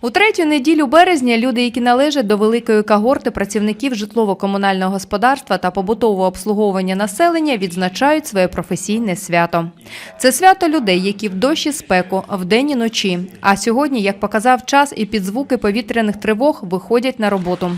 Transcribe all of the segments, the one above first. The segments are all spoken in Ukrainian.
У третю неділю березня люди, які належать до великої когорти працівників житлово-комунального господарства та побутового обслуговування населення, відзначають своє професійне свято. Це свято людей, які в дощі спеку, вдень і ночі. А сьогодні, як показав час, і під звуки повітряних тривог виходять на роботу.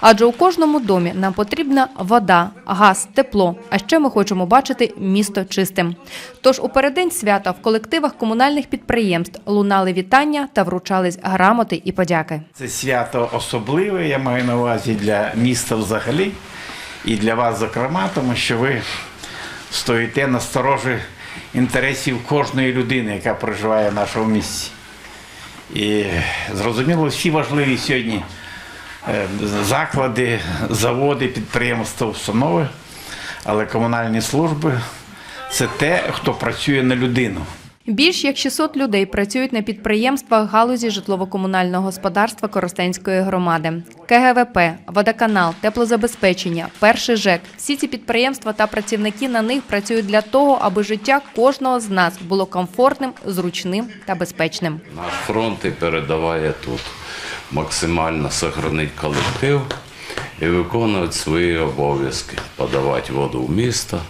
Адже у кожному домі нам потрібна вода, газ, тепло. А ще ми хочемо бачити місто чистим. Тож у переддень свята в колективах комунальних підприємств лунали вітання та вручались грамоти і подяки. Це свято особливе, я маю на увазі для міста взагалі і для вас, зокрема, тому що ви стоїте на сторожі інтересів кожної людини, яка проживає в нашому місті. І зрозуміло, всі важливі сьогодні е, заклади, заводи, підприємства, установи, але комунальні служби це те, хто працює на людину. Більш як 600 людей працюють на підприємствах галузі житлово-комунального господарства Коростенської громади. КГВП, водоканал, теплозабезпечення, перший ЖЕК. Всі ці підприємства та працівники на них працюють для того, аби життя кожного з нас було комфортним, зручним та безпечним. Наш фронт і передаває тут максимально сохранити колектив і виконувати свої обов'язки, подавати воду в місто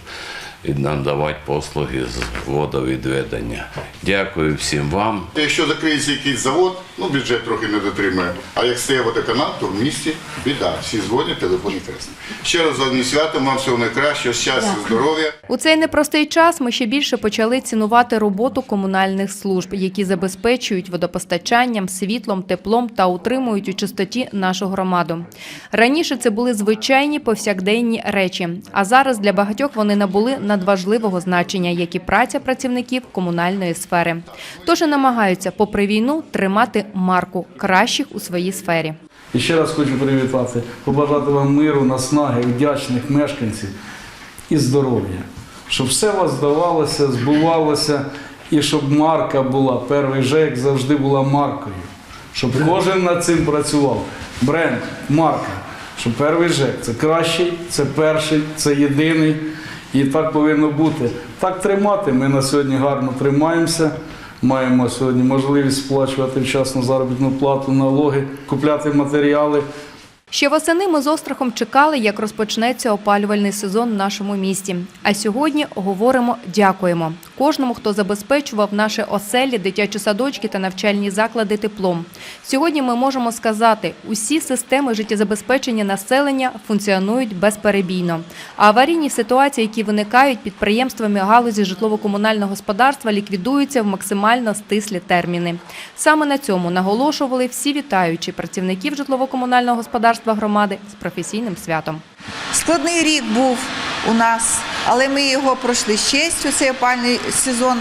надавати послуги з водовідведення. Дякую всім вам. Якщо закриється якийсь завод, ну бюджет трохи не дотримує. А як стає водоканал, то в місті біда. Всі дзвонять, телефонні тресни. Ще раз з одним святом, вам всього найкращого, щастя, здоров'я. У цей непростий час ми ще більше почали цінувати роботу комунальних служб, які забезпечують водопостачанням, світлом, теплом та утримують у чистоті нашу громаду. Раніше це були звичайні повсякденні речі, а зараз для багатьох вони набули надважливого значення, як і праця працівників комунальної сфери. Тож і намагаються, попри війну, тримати марку кращих у своїй сфері. І ще раз хочу привітати, побажати вам миру, наснаги, вдячних мешканців і здоров'я. Щоб все вас здавалося, збувалося, і щоб марка була, перший ЖЕК завжди була маркою. Щоб кожен над цим працював. Бренд, марка. Що перший ЖЕК це кращий, це перший, це єдиний. І так повинно бути. Так тримати. Ми на сьогодні гарно тримаємося. Маємо сьогодні можливість сплачувати вчасно заробітну плату, налоги, купляти матеріали. Ще восени ми з острахом чекали, як розпочнеться опалювальний сезон в нашому місті. А сьогодні говоримо дякуємо кожному, хто забезпечував наші оселі, дитячі садочки та навчальні заклади теплом. Сьогодні ми можемо сказати, усі системи життєзабезпечення населення функціонують безперебійно. А аварійні ситуації, які виникають підприємствами галузі житлово-комунального господарства, ліквідуються в максимально стислі терміни. Саме на цьому наголошували всі вітаючі працівників житлово-комунального господарства громади з професійним святом. Складний рік був у нас, але ми його пройшли з честю. Цей опальний сезон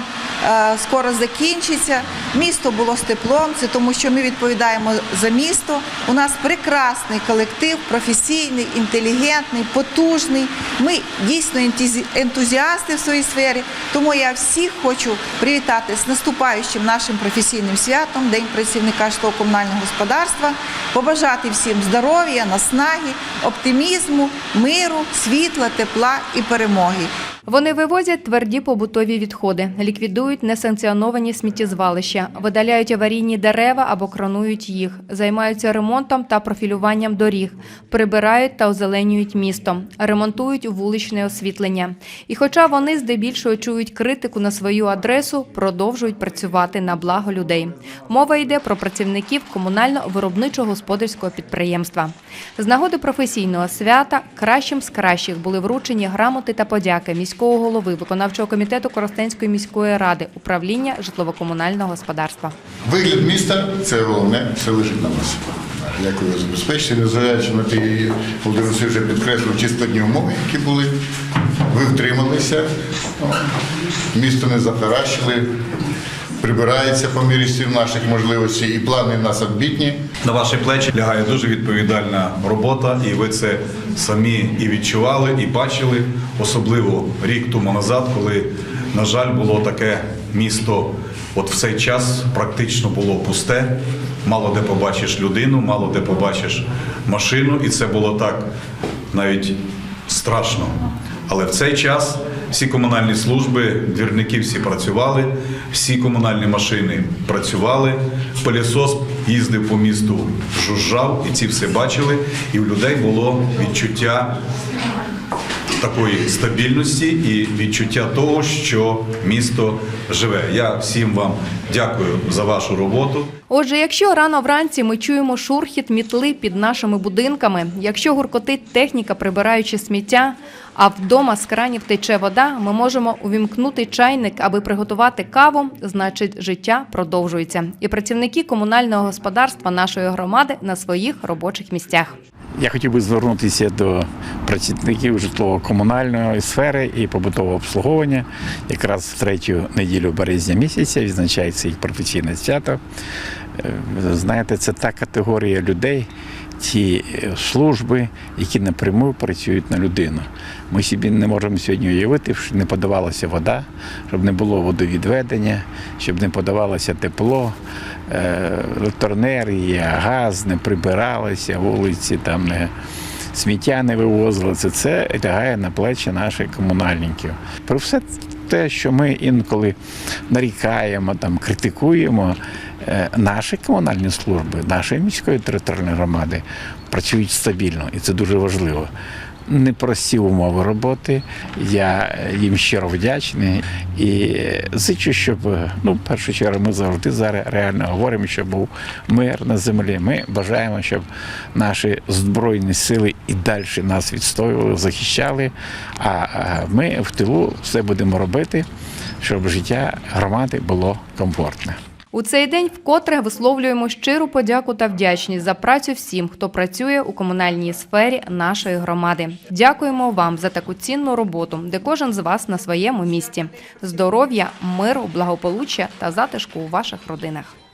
скоро закінчиться. Місто було з теплом, це тому, що ми відповідаємо за місто. У нас прекрасний колектив, професійний, інтелігентний, потужний. Ми дійсно ентузіасти в своїй сфері. Тому я всіх хочу привітати з наступаючим нашим професійним святом, День працівника житлово-комунального господарства, побажати всім здоров'я, наснаги, оптимізму, миру, світла, тепла і перемоги. Вони вивозять тверді побутові відходи, ліквідують несанкціоновані сміттєзвалища, видаляють аварійні дерева або кронують їх, займаються ремонтом та профілюванням доріг, прибирають та озеленюють місто, ремонтують вуличне освітлення. І хоча вони здебільшого чують критику на свою адресу, продовжують працювати на благо людей. Мова йде про працівників комунально-виробничого господарського підприємства. З нагоди професійного свята кращим з кращих були вручені грамоти та подяки міського голови виконавчого комітету Коростенської міської ради управління житлово-комунального господарства. Вигляд міста це головне, все лежить на нас. Дякую за забезпечення, незважаючи на ті, Володимир вже підкреслив, ті складні умови, які були. Ви втрималися, місто не захаращили, прибирається по мірі сил наших можливостей, і плани в нас амбітні. На ваші плечі лягає дуже відповідальна робота, і ви це самі і відчували, і бачили, особливо рік тому назад, коли, на жаль, було таке місто. От в цей час практично було пусте. Мало де побачиш людину, мало де побачиш машину, і це було так навіть страшно. Але в цей час всі комунальні служби, двірники всі працювали, всі комунальні машини працювали. Пилісос їздив по місту, жужжав, і ці все бачили. І у людей було відчуття такої стабільності і відчуття того, що місто живе. Я всім вам дякую за вашу роботу. Отже, якщо рано вранці ми чуємо шурхіт мітли під нашими будинками, якщо гуркотить техніка, прибираючи сміття, а вдома з кранів тече вода, ми можемо увімкнути чайник, аби приготувати каву, значить життя продовжується. І працівники комунального господарства нашої громади на своїх робочих місцях. Я хотів би звернутися до працівників житлово-комунальної сфери і побутового обслуговування. Якраз в третю неділю березня місяця відзначається їх професійне свято. Е, Знаєте, це та категорія людей, ті е, служби, які напряму працюють на людину. Ми собі не можемо сьогодні уявити, щоб не подавалася вода, щоб не було водовідведення, щоб не подавалося тепло, е, електроенергія, газ не прибиралися, вулиці там не. Сміття не вивозили, це, це лягає на плечі наших комунальників. Про все те, що ми інколи нарікаємо, там, критикуємо, наші комунальні служби, нашої міської територіальної громади працюють стабільно, і це дуже важливо. Непрості умови роботи. Я їм щиро вдячний і зичу, щоб ну, в першу чергу ми завжди зараз реально говоримо, щоб був мир на землі. Ми бажаємо, щоб наші збройні сили і далі нас відстоювали, захищали. А а ми в тилу все будемо робити, щоб життя громади було комфортне. У цей день вкотре висловлюємо щиру подяку та вдячність за працю всім, хто працює у комунальній сфері нашої громади. Дякуємо вам за таку цінну роботу, де кожен з вас на своєму місці. Здоров'я, миру, благополуччя та затишку у ваших родинах.